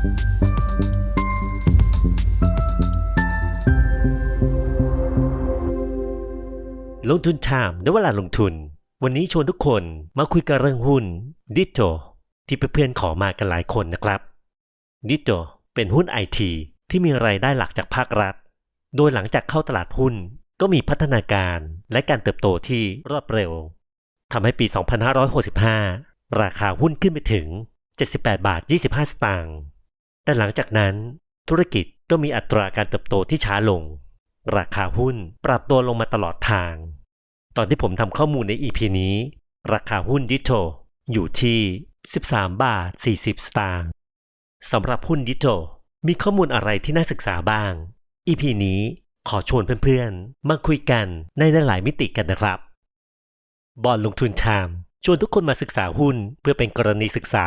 ลงทุนชามได้เวลาลงทุน วันนี้ชวนทุกคนมาคุยกันเรื่องหุ้นดิโจที่เพื่อนๆขอมากันหลายคนนะครับดิจโจเป็นหุ้นไอทีที่มีรายได้หลักจากภาครัฐ โดยหลังจากเข้าตลาดหุ้นก็มีพัฒนาการและการเติบโตที่รวดเร็วทำให้ปี 2565 ราคาหุ้นขึ้นไปถึง 78 บาท 25 สตางค์ แต่หลังจากนั้นธุรกิจก็มีอัตราการเติบโตที่ช้าลง ราคาหุ้นปรับตัวลงมาตลอดทาง ตอนที่ผมทำข้อมูลใน EP นี้ ราคาหุ้นดิทโตอยู่ที่ 13 บาท 40 สตางค์สำหรับหุ้นดิทโตมีข้อมูลอะไรที่น่าศึกษาบ้าง EP นี้ขอชวนเพื่อนๆ มาคุยกันในหลายมิติกันนะครับ บอลลงทุนชาม ชวนทุกคนมาศึกษาหุ้นเพื่อเป็นกรณีศึกษา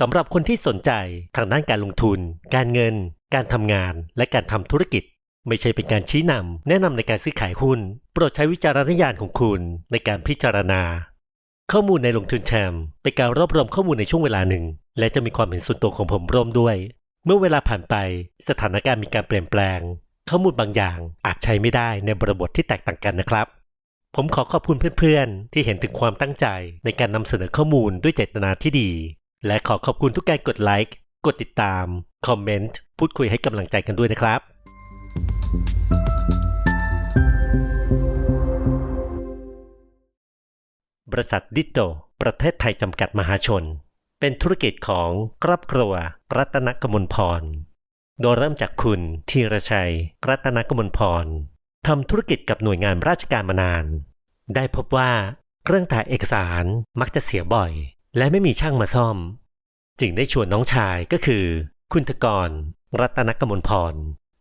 สำหรับคนที่สนใจทางด้านการลงทุน การเงิน การทำงาน และการทำธุรกิจ ไม่ใช่เป็นการชี้นำแนะนำในการซื้อขายหุ้น โปรดใช้วิจารณญาณของคุณในการพิจารณา ข้อมูลในลงทุนแชมเป็นการรวบรวมข้อมูลในช่วงเวลาหนึ่ง และจะมีความเห็นส่วนตัวของผมร่วมด้วย เมื่อเวลาผ่านไปสถานการณ์มีการเปลี่ยนแปลง ข้อมูลบางอย่างอาจใช้ไม่ได้ในบริบทที่แตกต่างกันนะครับ ผมขอขอบคุณเพื่อนๆ ที่เห็นถึงความตั้งใจในการนำเสนอข้อมูลด้วยเจตนาที่ดี และขอขอบคุณทุกการกดไลค์ กดติดตาม คอมเมนต์ พูดคุยให้กำลังใจกันด้วยนะครับ บริษัทดิโตประเทศไทยจำกัดมหาชน เป็นธุรกิจของครอบครัว รัตนกมลพร โดยเริ่มจากคุณธีรชัย รัตนกมลพร ทำธุรกิจกับหน่วยงานราชการมานาน ได้พบว่าเครื่องถ่ายเอกสารมักจะเสียบ่อย และไม่มีช่างมาซ่อม จึงได้ชวนน้องชายก็คือ คุณทกร รัตนกมลพร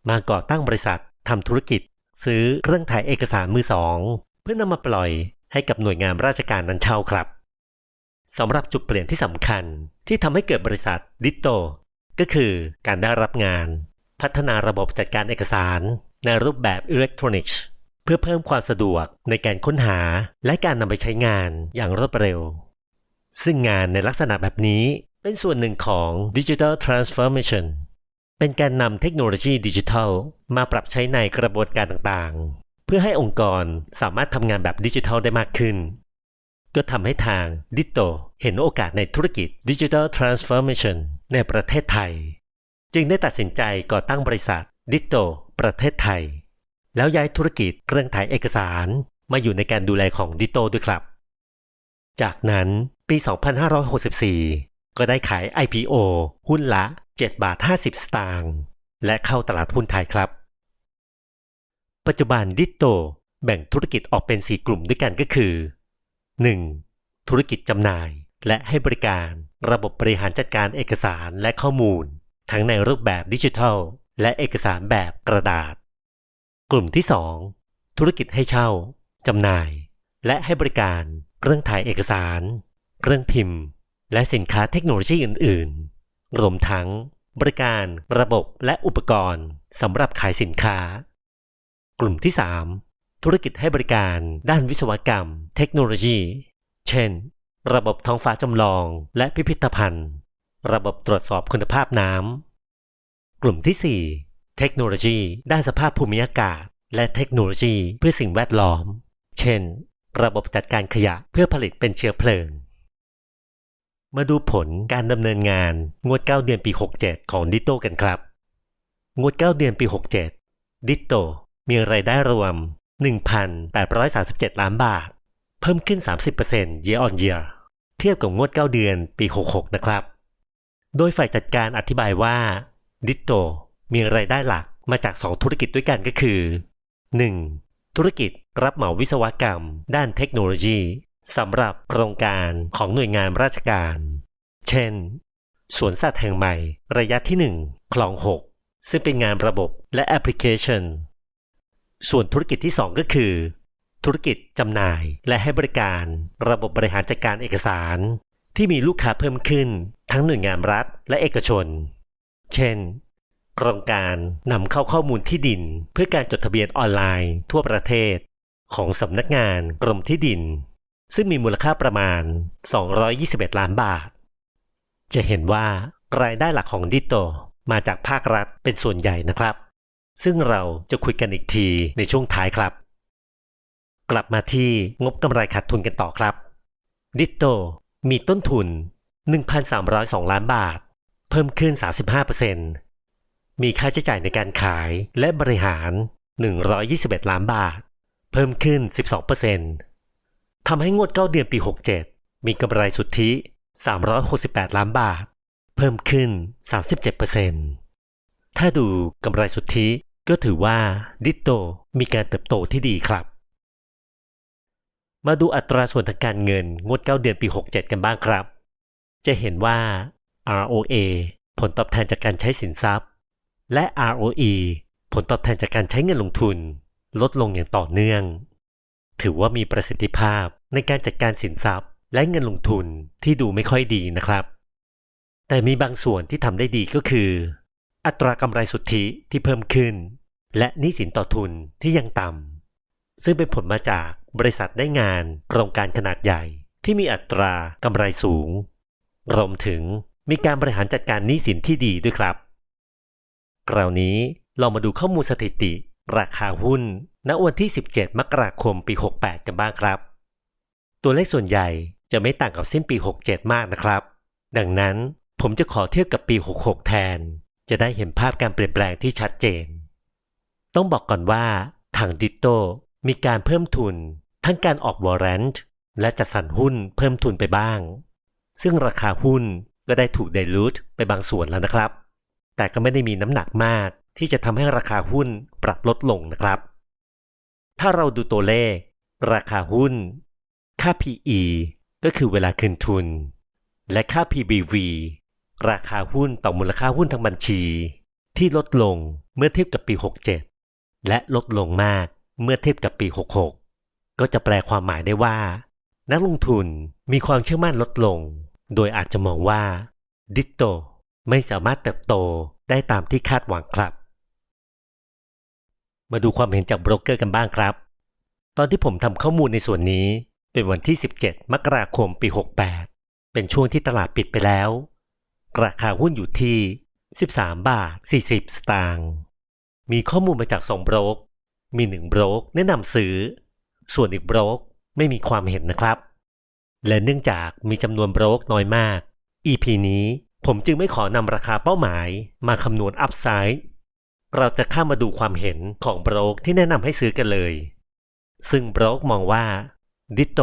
มาก่อตั้งบริษัททำธุรกิจ ซื้อเครื่องถ่ายเอกสารมือสอง เพื่อนำมาปล่อยให้กับหน่วยงานราชการนั้นเช่าครับสำหรับจุดเปลี่ยนที่สำคัญที่ทำให้เกิดบริษัทดิโตก็คือการได้รับงาน พัฒนาระบบจัดการเอกสาร ในรูปแบบอิเล็กทรอนิกส์เพื่อเพิ่มความสะดวกในการค้นหาและการนำไปใช้งานอย่างรวดเร็ว ซึ่งงานในลักษณะแบบนี้เป็นส่วนหนึ่งของ Digital Transformation เป็นการนำเทคโนโลยีดิจิทัล มาปรับใช้ในกระบวนการต่างๆ เพื่อให้องค์กรสามารถทำงานแบบดิจิทัลได้มากขึ้น ก็ทำให้ทางดิโตเห็นโอกาสในธุรกิจ Digital Transformation ในประเทศไทย จึงได้ตัดสินใจก่อตั้งบริษัทดิโต ประเทศไทย แล้วย้ายธุรกิจเครื่องถ่ายเอกสารมาอยู่ในการดูแลของดิโตด้วยครับ จากนั้นปี 2564 ก็ได้ขาย IPO หุ้นละ 7 บาท 50 สตางค์และเข้าตลาดหุ้นไทยครับ ปัจจุบันดิโตแบ่งธุรกิจออกเป็น 4 กลุ่มด้วยกันก็คือ 1. ธุรกิจจำหน่ายและให้บริการระบบบริหารจัดการเอกสารและข้อมูล ทั้งในรูปแบบดิจิทัล และเอกสารแบบกระดาษ กลุ่มที่ 2 ธุรกิจให้เช่า จำหน่าย และให้บริการเครื่องถ่ายเอกสาร เครื่องพิมพ์ และสินค้าเทคโนโลยีอื่น ๆ รวมทั้งบริการระบบและอุปกรณ์สำหรับขายสินค้า กลุ่มที่ 3 ธุรกิจให้บริการด้านวิศวกรรม เทคโนโลยี เช่น ระบบท้องฟ้าจำลองและพิพิธภัณฑ์ ระบบตรวจสอบคุณภาพน้ำ กลุ่มที่ 4 เทคโนโลยี ด้านสภาพภูมิอากาศ และเทคโนโลยีเพื่อสิ่งแวดล้อม เช่น ระบบจัดการขยะเพื่อผลิตเป็นเชื้อเพลิง มาดูผลการดำเนินงานงวด 9 เดือนปี 67 ของดิโตกันครับ งวด 9 เดือนปี 67 ดิโตมีรายได้รวม 1,837 ล้านบาท เพิ่มขึ้น 30% year on year เทียบกับงวด 9 เดือนปี 66 นะครับ โดยฝ่ายจัดการอธิบายว่า ดิโตมีรายได้หลักมาจาก 2 ธุรกิจด้วยกันก็คือ 1. ธุรกิจรับเหมาวิศวกรรม ด้านเทคโนโลยีสำหรับโครงการของหน่วยงานราชการ เช่น สวนสัตว์แห่งใหม่ ระยะที่ 1 คลอง 6 ซึ่งเป็นงานระบบและแอปพลิเคชัน ส่วนธุรกิจที่ 2 ก็คือ ธุรกิจจำหน่ายและให้บริการระบบบริหารจัดการเอกสาร ที่มีลูกค้าเพิ่มขึ้น ทั้งหน่วยงานรัฐและเอกชน เช่น โครงการนำเข้าข้อมูลที่ดิน เพื่อการจดทะเบียนออนไลน์ ทั่วประเทศ ของสำนักงานกรมที่ดิน ซึ่งมีมูลค่าประมาณ 221 ล้านบาท จะเห็นว่ารายได้หลักของดิโตมาจากภาครัฐเป็นส่วนใหญ่นะครับ ซึ่งเราจะคุยกันอีกทีในช่วงท้ายครับ กลับมาที่งบกำไรขาดทุนกันต่อครับดิโตมีต้นทุน 1,302 ล้านบาท เพิ่มขึ้น 35%มีค่าใช้จ่ายในการขายและบริหาร 121 ล้านบาท เพิ่มขึ้น 12%ทำให้งวด9เดือนปี 67 มีกำไรสุทธิ 368 ล้านบาท เพิ่มขึ้น 37%ถ้าดูกำไรสุทธิก็ถือว่าดิโตมีการเติบโตที่ดีครับ มาดูอัตราส่วนทางการเงินงวด9เดือนปี 67 กันบ้างครับ จะเห็นว่า ROA ผลตอบแทนจากการใช้สินทรัพย์ และ ROE ผลตอบแทนจากการใช้เงินลงทุน ลดลงอย่างต่อเนื่อง ถือว่ามีประสิทธิภาพในการจัดการสินทรัพย์ และเงินลงทุนที่ดูไม่ค่อยดีนะครับ แต่มีบางส่วนที่ทำได้ดีก็คือ อัตรากำไรสุทธิที่เพิ่มขึ้น และหนี้สินต่อทุนที่ยังต่ำซึ่งเป็นผลมาจากบริษัทได้งานโครงการขนาดใหญ่ที่มีอัตรากำไรสูง รวมถึง มีการบริหารจัดการหนี้สินที่ดีด้วยครับ คราวนี้เรามาดูข้อมูลสถิติ ราคาหุ้น ณ วันที่ 17 มกราคม ปี 68 กันบ้างครับ ตัวเลขส่วนใหญ่จะไม่ต่างกับสิ้นปี 67 มากนะครับ ดังนั้นผมจะขอเทียบกับปี 66 แทน จะได้เห็นภาพการเปลี่ยนแปลงที่ชัดเจน ต้องบอกก่อนว่าทางดิโตมีการเพิ่มทุน ทั้งการออกวอร์เรนต์และจัดสรรหุ้นเพิ่มทุนไปบ้าง ซึ่งราคาหุ้น ก็ได้ถูกไดลูทไปบางส่วนแล้วนะครับ แต่ก็ไม่ได้มีน้ำหนักมากที่จะทำให้ราคาหุ้นปรับลดลงนะครับ ถ้าเราดูตัวเลข ราคาหุ้น ค่า PE ก็คือเวลาคืนทุน และค่า PBV ราคาหุ้นต่อมูลค่าหุ้นทางบัญชี ที่ลดลงเมื่อเทียบกับปี 67 และลดลงมากเมื่อเทียบกับปี 66 ก็จะแปลความหมายได้ว่า นักลงทุนมีความเชื่อมั่นลดลง โดยอาจจะมองว่าดิโตไม่สามารถเติบโตได้ตามที่คาดหวังครับ มาดูความเห็นจากโบรกเกอร์กันบ้างครับ ตอนที่ผมทำข้อมูลในส่วนนี้เป็นวันที่ 17 มกราคมปี 68 เป็นช่วงที่ตลาดปิดไปแล้ว ราคาหุ้นอยู่ที่ 13 บาท 40 สตางค์มีข้อมูลมาจากสองโบรก มีหนึ่งโบรกแนะนำซื้อ ส่วนอีกโบรกไม่มีความเห็นนะครับ และเนื่องจากมีจำนวนโบรกน้อยมาก EP นี้ผมจึงไม่ขอนำราคาเป้าหมายมาคำนวณอัพไซด์เราจะข้ามมาดูความเห็นของโบรกที่แนะนำให้ซื้อกันเลย ซึ่งโบรกมองว่าดิโต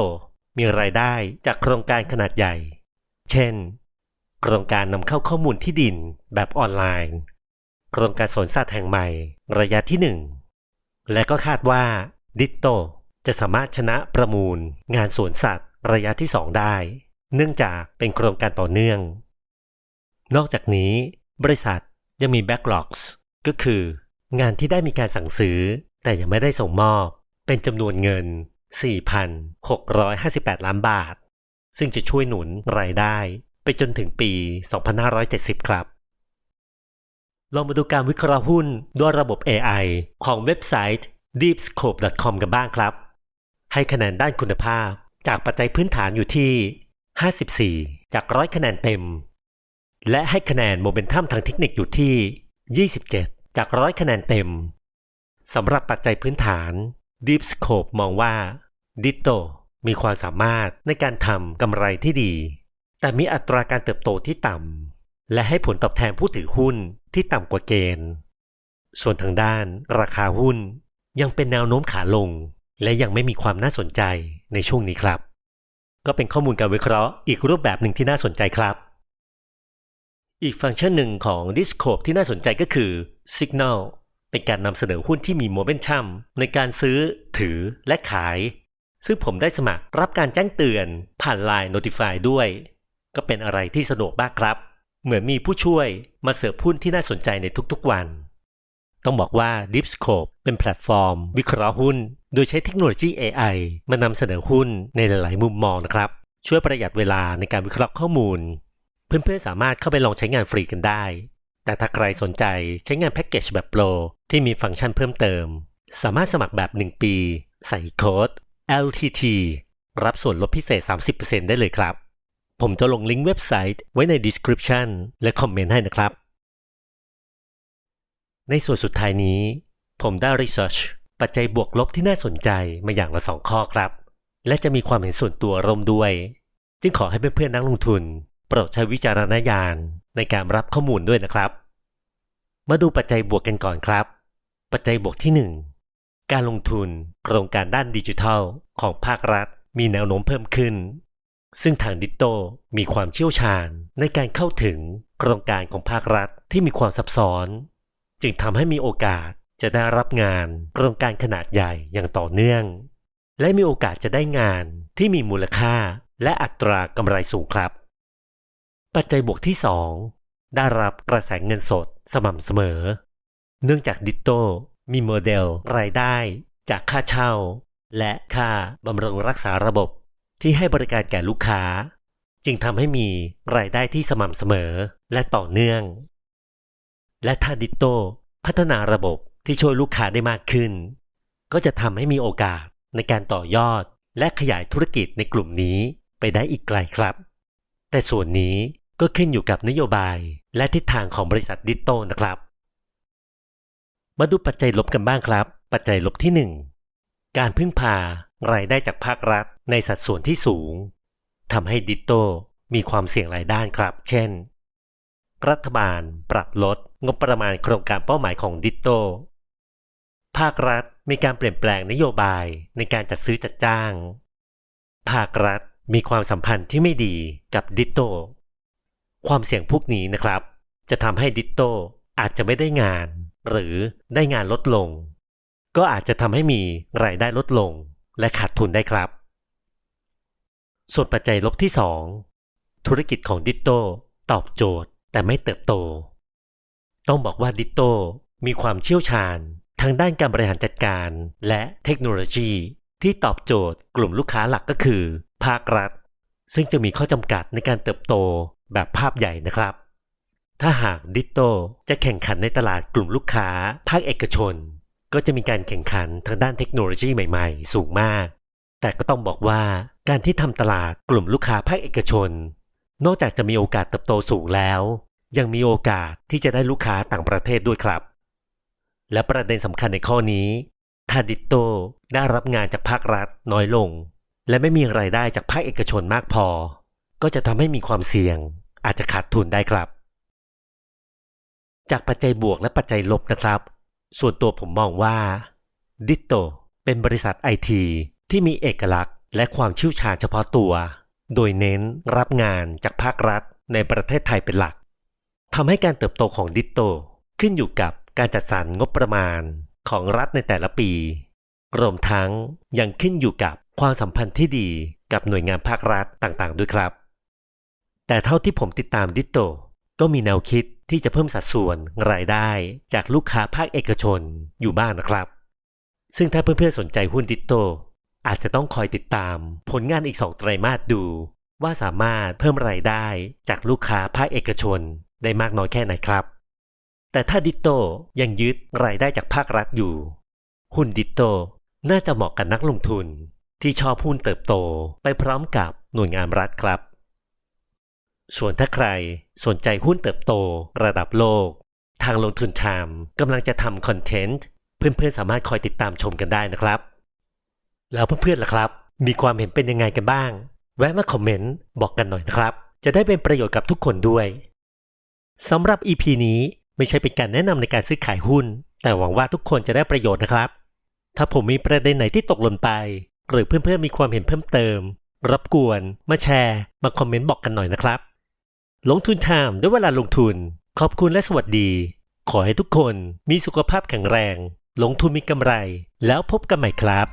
มีรายได้จากโครงการขนาดใหญ่ เช่น โครงการนำเข้าข้อมูลที่ดินแบบออนไลน์ โครงการสวนสัตว์แห่งใหม่ระยะที่ 1 และก็คาดว่าดิโตจะสามารถชนะประมูลงานสวนสัตว์ ระยะที่ 2 ได้ เนื่องจากเป็นโครงการต่อเนื่อง นอกจากนี้ บริษัทยังมี backlogs ก็คือ งานที่ได้มีการสั่งซื้อ แต่ยังไม่ได้ส่งมอบ เป็นจำนวนเงิน 4,658 ล้านบาท ซึ่งจะช่วยหนุนรายได้ไปจนถึงปี 2570 ครับลองมาดูการวิเคราะห์หุ้นด้วยระบบ AI ของเว็บไซต์ deepscope.com กันบ้างครับ ให้คะแนนด้านคุณภาพ จากปัจจัยพื้นฐานอยู่ที่ 54 จากร้อยคะแนนเต็ม และให้คะแนนโมเมนตัมทางเทคนิคอยู่ที่ 27 จากร้อยคะแนนเต็มสำหรับปัจจัยพื้นฐาน Deep Scope มองว่า Ditto มีความสามารถในการทำกำไรที่ดี แต่มีอัตราการเติบโตที่ต่ำและให้ผลตอบแทนผู้ถือหุ้นที่ต่ำกว่าเกณฑ์ ส่วนทางด้านราคาหุ้นยังเป็นแนวโน้มขาลง และยังไม่มีความน่าสนใจในช่วงนี้ครับ ก็เป็นข้อมูลการวิเคราะห์อีกรูปแบบหนึ่งที่น่าสนใจครับ อีกฟังก์ชันหนึ่งของ Discope ที่น่าสนใจก็คือ Signal เป็นการนำเสนอหุ้นที่มีโมเมนตัมในการซื้อ ถือและขาย ซึ่งผมได้สมัครรับการแจ้งเตือนผ่าน Line Notify ด้วย ก็เป็นอะไรที่สะดวกมากครับ เหมือนมีผู้ช่วยมาเสิร์ฟหุ้นที่น่าสนใจในทุกๆวัน ต้องบอกว่า Deepscope เป็นแพลตฟอร์ม วิเคราะห์หุ้น โดยใช้เทคโนโลยี AI มานำเสนอหุ้นในหลาย ๆ มุมมองนะครับ ช่วยประหยัดเวลาในการวิเคราะห์ข้อมูล เพื่อนๆ สามารถเข้าไปลองใช้งานฟรีกันได้ แต่ถ้าใครสนใจใช้งานแพ็กเกจแบบโปรที่มีฟังก์ชันเพิ่มเติม สามารถสมัครแบบ 1 ปี ใส่โค้ด LTT รับส่วนลดพิเศษ 30%ได้เลยครับ ผมจะลงลิงก์เว็บไซต์ไว้ใน description และคอมเมนต์ให้นะครับ ในส่วนสุดท้ายนี้ ผมได้รีเสิร์ชปัจจัยบวกลบที่น่าสนใจมาอย่างละสองข้อครับ และจะมีความเห็นส่วนตัวร่วมด้วย จึงขอให้เพื่อนๆนักลงทุน โปรดใช้วิจารณญาณในการรับข้อมูลด้วยนะครับ มาดูปัจจัยบวกกันก่อนครับ ปัจจัยบวกที่ 1 การลงทุนโครงการด้านดิจิทัล ของภาครัฐ มีแนวโน้มเพิ่มขึ้น ซึ่งทางดิจิโตมีความเชี่ยวชาญในการเข้าถึงโครงการของภาครัฐที่มีความซับซ้อน จึงทำให้มีโอกาสจะได้รับงานโครงการขนาดใหญ่อย่างต่อเนื่อง และมีโอกาสจะได้งานที่มีมูลค่าและอัตรากำไรสูงครับ ปัจจัยบวกที่ 2 ได้รับกระแสเงินสดสม่ำเสมอ เนื่องจากดิจิโตมีโมเดลรายได้จากค่าเช่า และค่าบำรุงรักษาระบบที่ให้บริการแก่ลูกค้า จึงทำให้มีรายได้ที่สม่ำเสมอและต่อเนื่อง และถ้าดิโตพัฒนาระบบที่ช่วยลูกค้าได้มากขึ้น ก็จะทำให้มีโอกาสในการต่อยอดและขยายธุรกิจในกลุ่มนี้ไปได้อีกไกลครับ แต่ส่วนนี้ก็ขึ้นอยู่กับนโยบายและทิศทางของบริษัทดิโตนะครับ มาดูปัจจัยลบกันบ้างครับ ปัจจัยลบที่ 1 การพึ่งพารายได้จากภาครัฐในสัดส่วนที่สูงทำให้ดิจิโตมีความเสี่ยงหลายด้านครับ เช่น รัฐบาล ปรับลด งบประมาณโครงการเป้าหมายของดิจิโตภาครัฐมีการเปลี่ยนแปลงนโยบายในการจัดซื้อจัดจ้าง ภาครัฐมีความสัมพันธ์ที่ไม่ดีกับดิจิโตความเสี่ยงพวกนี้นะครับ จะทำให้ดิจิโตอาจจะไม่ได้งาน หรือได้งานลดลง ก็อาจจะทำให้มีรายได้ลดลง และขาดทุนได้ครับ ส่วนปัจจัยลบที่ 2 ธุรกิจของดิจิโตตอบโจทย์ แต่ไม่เติบโต ต้องบอกว่าดิโตมีความเชี่ยวชาญทางด้านการบริหารจัดการ และเทคโนโลยี ที่ตอบโจทย์กลุ่มลูกค้าหลักก็คือ ภาครัฐ ซึ่งจะมีข้อจำกัดในการเติบโตแบบภาพใหญ่นะครับ ถ้าหากดิจิโตจะแข่งขันในตลาดกลุ่มลูกค้า ภาคเอกชน ก็จะมีการแข่งขันทางด้านเทคโนโลยีใหม่ ๆ สูงมาก แต่ก็ต้องบอกว่าการที่ทำตลาดกลุ่มลูกค้าภาคเอกชน นอกจากจะมีโอกาสเติบโตสูงแล้ว ยังมีโอกาสที่จะได้ลูกค้าต่างประเทศด้วยครับ และประเด็นสำคัญในข้อนี้ถ้าดิโตได้รับงานจากภาครัฐน้อยลง และไม่มีรายได้จากภาคเอกชนมากพอ ก็จะทำให้มีความเสี่ยง อาจจะขาดทุนได้ครับ จากปัจจัยบวกและปัจจัยลบนะครับ ส่วนตัวผมมองว่าดิจิโตเป็นบริษัทไอทีที่มีเอกลักษณ์และความเชี่ยวชาญเฉพาะตัว โดยเน้นรับงานจากภาครัฐในประเทศไทยเป็นหลักทำให้การเติบโตของดิจิโตขึ้นอยู่กับการจัดสรรงบประมาณของรัฐในแต่ละปี รวมทั้งยังขึ้นอยู่กับความสัมพันธ์ที่ดีกับหน่วยงานภาครัฐต่างๆ ด้วยครับ แต่เท่าที่ผมติดตามดิจิโตก็มีแนวคิดที่จะเพิ่มสัดส่วนรายได้จากลูกค้าภาคเอกชนอยู่บ้างนะครับ ซึ่งถ้าเพื่อนๆสนใจหุ้นดิจิโต อาจจะต้องคอยติดตาม ผลงานอีกสองไตรมาสดู ว่าสามารถเพิ่มรายได้จากลูกค้าภาคเอกชนได้มากน้อยแค่ไหนครับ แต่ถ้าดิจิโตยังยึดรายได้จากภาครัฐอยู่ หุ้นดิโตน่าจะเหมาะกับนักลงทุน ที่ชอบหุ้นเติบโตไปพร้อมกับหน่วยงานรัฐครับ ส่วนถ้าใครสนใจหุ้นเติบโตระดับโลก ทางลงทุนไทม์กำลังจะทำคอนเทนต์เพื่อนๆสามารถคอยติดตามชมกันได้นะครับ แล้วเพื่อนๆล่ะครับ มีความเห็นเป็นยังไงกันบ้าง แวะมาคอมเมนต์บอกกันหน่อยนะครับ จะได้เป็นประโยชน์กับทุกคนด้วยสำหรับ EP นี้ไม่ใช่เป็นการแนะนำในการซื้อขายหุ้น แต่หวังว่าทุกคนจะได้ประโยชน์นะครับ ถ้าผมมีประเด็นไหนที่ตกหล่นไป หรือเพื่อนๆมีความเห็นเพิ่มเติม รับกวน มาแชร์ มาคอมเมนต์บอกกันหน่อยนะครับ ลงทุนไทม์ด้วยเวลาลงทุน ขอบคุณและสวัสดี ขอให้ทุกคนมีสุขภาพแข็งแรง ลงทุนมีกำไร แล้วพบกันใหม่ครับ